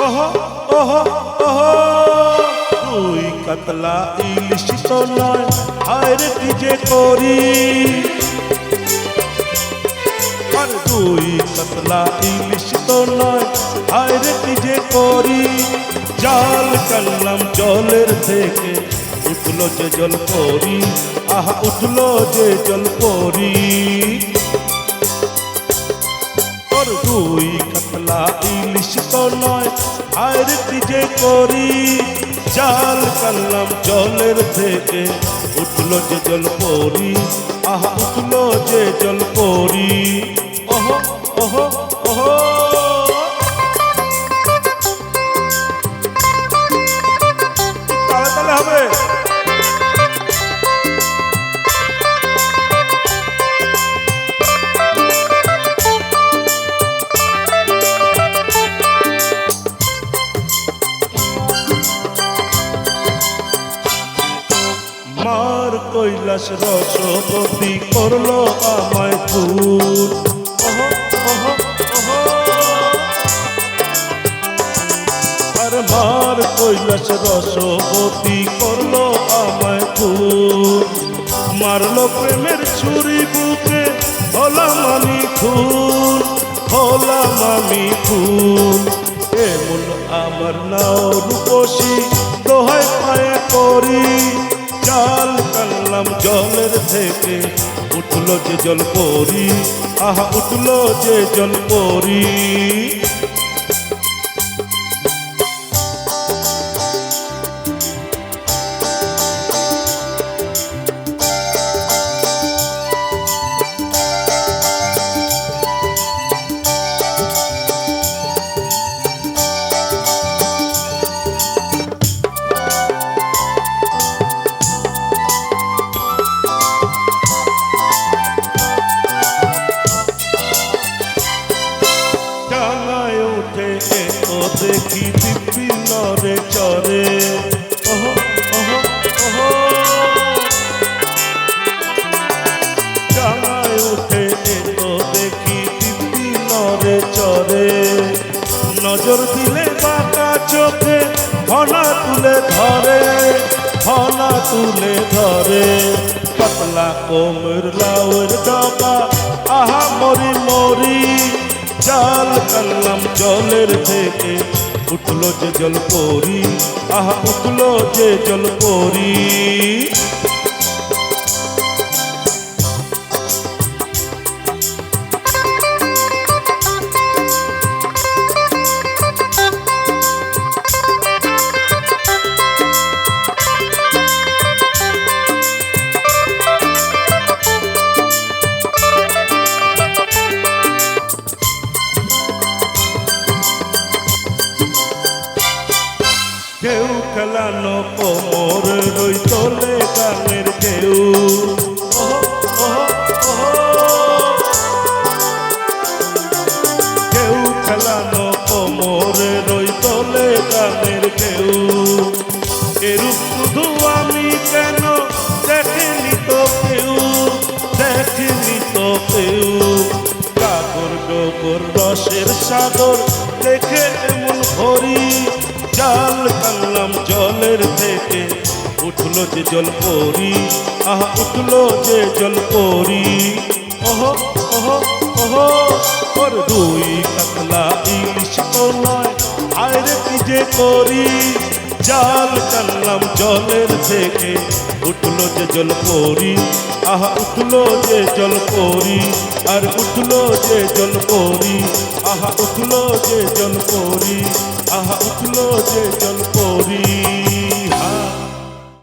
ওহো ওহো ওহো তুই কাতলা ইলিশ তো নয় হায়রে কি যে করি আর তুই কাতলা ইলিশ তো নয় হায়রে কি যে করি জাল কানলাম জলের থেকে উঠল যে জল পরি আহা উঠল যে জল পরি তোর দুই কাতলা, ইলিশ তো নয়, আর যে করি? জাল কানলাম জলের থেকে, উঠল যে জল পরি আহা, উঠল যে জল পরি ওহো ওহো। ওহো তালে হবে। মার কৈলাস রসপতি করল আমায় ফুল। আর মার কৈলাস রসপতি করল আমায় ফুল। মারলো প্রেমের ছুরি বুকে হলাম আমি ফুল হলাম আমি ফুল। এমন আমার নাও রূপসী থেকে উঠল যে জল পরি আহা উঠল যে জল পরি দেখি দিব্যি নরে চরে। ওহো ওহো ওহো। ডাঙায় উঠে এতো দেখি দিব্যি নরে চরে। নজর দিলে বাঁকা চোখে ফনা তুলে ধরে ফনা তুলে ধরে। পাতলা কোমর লাউর ডবা আহা, মরি মরি। জাল কানলাম জলের থেকে উঠল যে জল পরি আহা উঠল যে জল পরি। খেলানো কোমর রই তোলে গানের কেউ। কেউ খেলানো কোমর রই তোলে গানের কেউ এরূপ শুধু আমি কেন দেখিনি তো কেউ, দেখিনি তো কেউ। কাগর ডোগর রসের সাগর দেখে এমন ভরি, জাল জলের থেকে উঠল যে জল পরি আহা, উঠল যে জল পরি ওহো ওহো ওহো, ওর দুই কাতলা ইলিশ তো নয় আয়রে কি যে করি। জাল কানলাম জলের থেকে, উঠল যে জল পরি আহা, উঠল যে জল পরি আর উঠল যে জল পরি আহা, উঠল যে জল পরি আহা, উঠল যে জল পরি